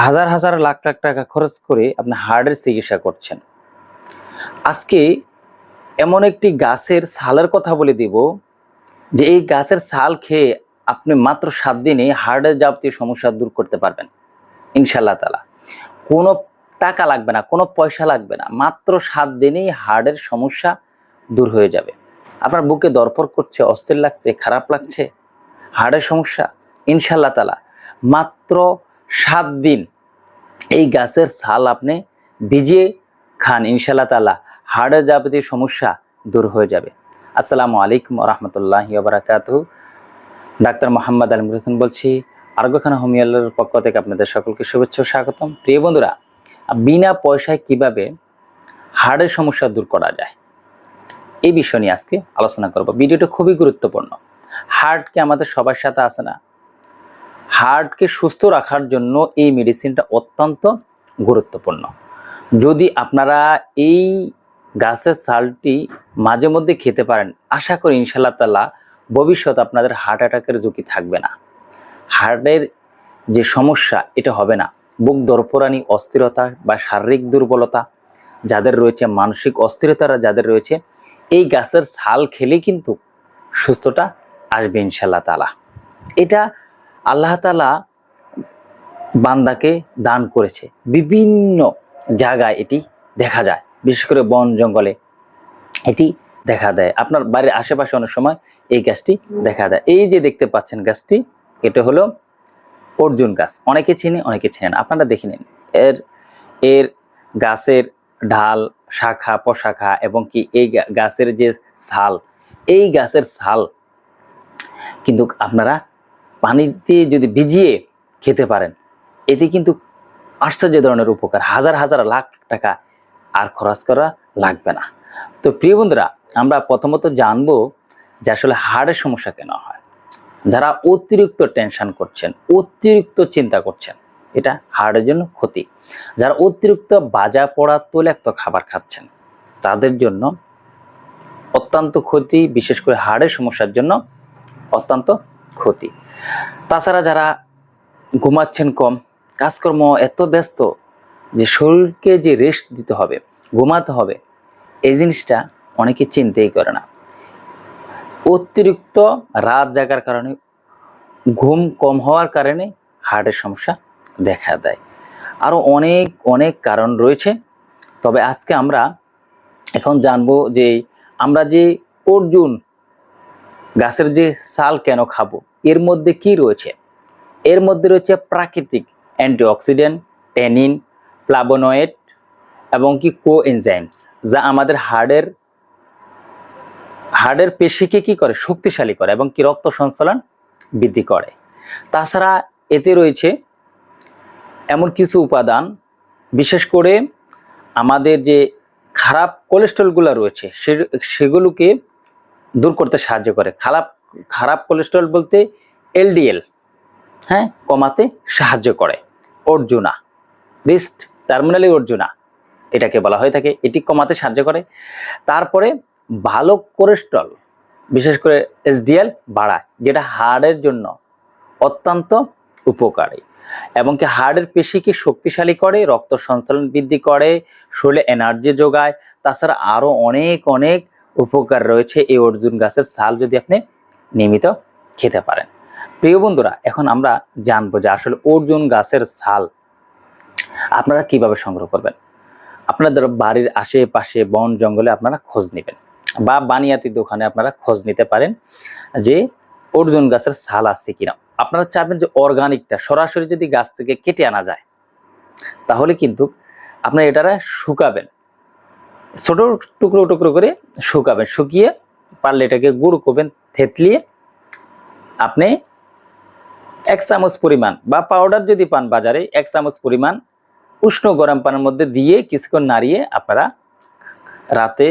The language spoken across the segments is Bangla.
হাজার হাজার লাখ লাখ টাকা খরচ করে আপনি হার্টের চিকিৎসা করছেন। আজকে এমন একটি গাছের ছালের কথা বলে দিব, যে এই গাছের ছাল খেয়ে আপনি মাত্র সাত দিনে হার্টের যাবতীয় সমস্যা দূর করতে পারবেন ইনশাল্লাহ তালা কোনো টাকা লাগবে না, কোনো পয়সা লাগবে না, মাত্র সাত দিনেই হার্টের সমস্যা দূর হয়ে যাবে। আপনার বুকে দরপর করছে, অস্থির লাগছে, খারাপ লাগছে হার্টের সমস্যা ইনশাল্লাহ তালা মাত্র সাত দিন এই গাছের ছাল আপনি ভিজিয়ে খান ইনশাল্লাহ তালা হার্টের যাবতীয় সমস্যা দূর হয়ে যাবে। আসসালামু আলাইকুম রহমতুল্লাহ বারাকাত ডাক্তার মোহাম্মদ আলম হোসেন বলছি আরোগ্যখানা হোমিওলের পক্ষ থেকে আপনাদের সকলকে শুভেচ্ছা স্বাগতম। প্রিয় বন্ধুরা, বিনা পয়সায় কীভাবে হার্টের সমস্যা দূর করা যায়? এই বিষয় নিয়ে আজকে আলোচনা করব। ভিডিওটা খুবই গুরুত্বপূর্ণ। হার্টকে আমাদের সবার সাথে আসে না? হার্টকে সুস্থ রাখার জন্য এই মেডিসিনটা অত্যন্ত গুরুত্বপূর্ণ। যদি আপনারা এই গাছের ছালটি মাঝে মধ্যে খেতে পারেন, আশা করি ইনশাল্লাহ তাল্লাহ ভবিষ্যৎ আপনাদের হার্ট অ্যাটাকের ঝুঁকি থাকবে না। হার্টের যে সমস্যা, এটা হবে না। বুক দরপরানি অস্থিরতা বা শারীরিক দুর্বলতা যাদের রয়েছে, মানসিক অস্থিরতারা যাদের রয়েছে, এই গাছের ছাল খেলে কিন্তু সুস্থতা আসবে ইনশাল্লাহ তালা এটা আল্লাহ তালা বান্দাকে দান করেছে। বিভিন্ন জায়গায় এটি দেখা যায়। বিশেষ করে বন জঙ্গলে এটি দেখা দেয়। আপনার বাড়ির আশেপাশে অনেক সময় এই গাছটি দেখা দেয়। এই যে দেখতে পাচ্ছেন গাছটি, এটা হলো অর্জুন গাছ। অনেকে চিনে, অনেকে চিনেন আপনারা দেখে নিন। এর এর গাছের ঢাল শাখা প্রশাখা এবং কি এই গাছের যে ছাল, এই গাছের ছাল কিন্তু আপনারা পানিতে যদি ভিজিয়ে খেতে পারেন, এতে কিন্তু আশ্চর্য ধরনের উপকার। হাজার হাজার লাখ টাকা আর খরচ করা লাগবে না। তো প্রিয় বন্ধুরা, আমরা প্রথমত জানব যে আসলে হার্টের সমস্যা কেন হয়। যারা অতিরিক্ত টেনশন করছেন, অতিরিক্ত চিন্তা করছেন, এটা হার্টের জন্য ক্ষতি। যারা অতিরিক্ত বাজা পড়া তৈলাক্ত খাবার খাচ্ছেন, তাদের জন্য অত্যন্ত ক্ষতি, বিশেষ করে হার্টের সমস্যার জন্য অত্যন্ত ক্ষতি। তাছাড়া যারা ঘুমাচ্ছেন কম, কাজকর্ম এত ব্যস্ত যে শরীরকে যে রেস্ট দিতে হবে, ঘুমাতে হবে, এই জিনিসটা অনেকে চিন্তাই করে না। অতিরিক্ত রাত জাগার কারণে, ঘুম কম হওয়ার কারণে হার্টের সমস্যা দেখা দেয়। আরও অনেক অনেক কারণ রয়েছে। তবে আজকে আমরা এখন জানব যে আমরা যে অর্জুন গাছের যে সাল কেন খাব? এর মধ্যে কি রয়েছে? এর মধ্যে রয়েছে প্রাকৃতিক অ্যান্টিঅক্সিডেন্ট ট্যানিন প্লাবোনয়েড এবং কি কো এনজাইমস যা আমাদের হার্টের হার্টের পেশিকে কি করে? শক্তিশালী করে এবং কি রক্ত সঞ্চালন বৃদ্ধি করে। তাছাড়া এতে রয়েছে এমন কিছু উপাদান, বিশেষ করে আমাদের যে খারাপ কোলেস্ট্রলগুলো রয়েছে সেগুলোকে দূর করতে সাহায্য করে। খারাপ খারাপ কোলেস্ট্রল বলতে এলডিএল হ্যাঁ কমাতে সাহায্য করে। অর্জুনা রিস্ট টার্মিনালি অর্জুনা, এটাকে বলা হয়ে থাকে, এটি কমাতে সাহায্য করে। তারপরে ভালো কোলেস্ট্রল বিশেষ করে এসডিএল বাড়ায়, যেটা হার্টের জন্য অত্যন্ত উপকারী। এবং কি হার্টের পেশিকে শক্তিশালী করে, রক্ত সঞ্চালন বৃদ্ধি করে, শরীরে এনার্জি যোগায়, তাছাড়া আরও অনেক অনেক উপকার রয়েছে এই অর্জুন গাছের ছাল যদি আপনি নিয়মিত খেতে পারেন। প্রিয় বন্ধুরা, এখন আমরা জানব যে আসলে অর্জুন গাছের ছাল আপনারা কীভাবে সংগ্রহ করবেন। আপনাদের বাড়ির আশেপাশে বন জঙ্গলে আপনারা খোঁজ নেবেন বা বানিয়াতি দোকানে আপনারা খোঁজ নিতে পারেন যে অর্জুন গাছের ছাল আছে কিনা। আপনারা চাইবেন যে অর্গানিকটা সরাসরি যদি গাছ থেকে কেটে আনা যায়, তাহলে কিন্তু আপনারা এটারা শুকাবেন। ছোট টুকরো টুকরো করে শুকাবেন। শুকিয়ে পারলে এটাকে গুঁড়ো করবেন, থেতলিয়ে আপনি এক চামচ পরিমাণ বা পাউডার যদি পান বাজারে, এক চামচ পরিমাণ উষ্ণ গরম পানের মধ্যে দিয়ে কিছুক্ষণ নাড়িয়ে আপনারা রাতে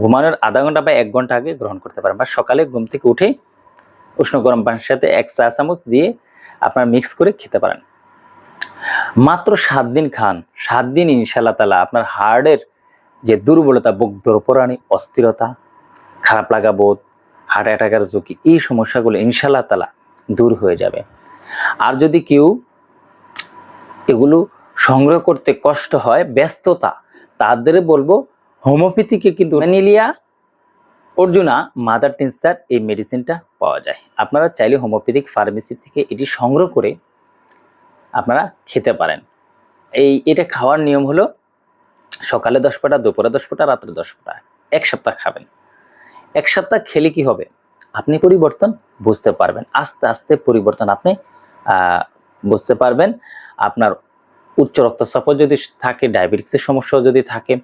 ঘুমানোর আধা ঘণ্টা বা এক ঘণ্টা আগে গ্রহণ করতে পারেন বা সকালে ঘুম থেকে উঠে উষ্ণ গরম পানির সাথে এক চা চামচ দিয়ে আপনারা মিক্স করে খেতে পারেন। মাত্র সাত দিন খান, সাত দিন ইনশাল্লাহ তালা আপনার হার্টের যে দুর্বলতা বুক দরপরানি অস্থিরতা, খারাপ লাগা বোধ হার্ট অ্যাটাকের ঝুঁকি, এই সমস্যাগুলো ইনশাল্লাহ তালা দূর হয়ে যাবে। আর যদি কেউ এগুলো সংগ্রহ করতে কষ্ট হয়, ব্যস্ততা, তাদের বলব হোমিওপ্যাথিকে কিন্তু ম্যানিলিয়া, অর্জুনা, মাদার টিনসার এই মেডিসিনটা পাওয়া যায়। আপনারা চাইলে হোমিওপ্যাথিক ফার্মেসি থেকে এটি সংগ্রহ করে আপনারা খেতে পারেন। এই, এটা খাওয়ার নিয়ম হলো সকালে দশ ফোঁটা দুপুরে দশ ফোঁটা রাত্রে দশ ফোঁটা এক সপ্তাহ খাবেন। এক সপ্তাহ খেলে কি হবে? আপনি পরিবর্তন বুঝতে পারবেন। আস্তে আস্তে পরিবর্তন আপনি বুঝতে পারবেন। আপনার উচ্চ রক্তচাপ যদি থাকে ডায়াবেটিক্সের সমস্যাও যদি থাকে,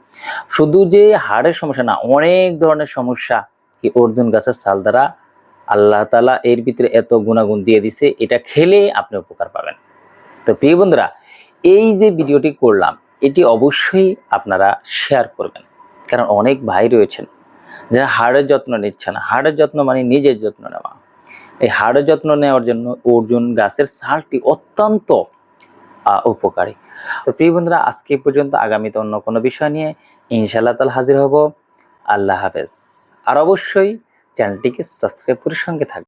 শুধু যে হাড়ের সমস্যা না, অনেক ধরনের সমস্যা কি অর্জুন গাছের ছাল দ্বারা আল্লাহ তালা এর ভিতরে এত গুণাগুণ দিয়ে দিছে, এটা খেলে আপনি উপকার পাবেন। তো প্রিয় বন্ধুরা, এই যে ভিডিওটি করলাম এটি অবশ্যই আপনারা শেয়ার করবেন। কারণ অনেক ভাই রয়েছেন যারা হাড়ের যত্ন নিচ্ছে না হাড়ের যত্ন মানে নিজের যত্ন নেওয়া। এই হাড়ের যত্ন নেওয়ার জন্য অর্জুন গাছের ছালটি অত্যন্ত উপকারী। তো প্রিয় বন্ধুরা, আজকে পর্যন্ত। আগামীতে অন্য কোনো বিষয় নিয়ে ইনশাআল্লাহ তাল হাজির হব। আল্লাহ হাফেজ। আর অবশ্যই চ্যানেলটিকে সাবস্ক্রাইব করে সঙ্গে থাকবে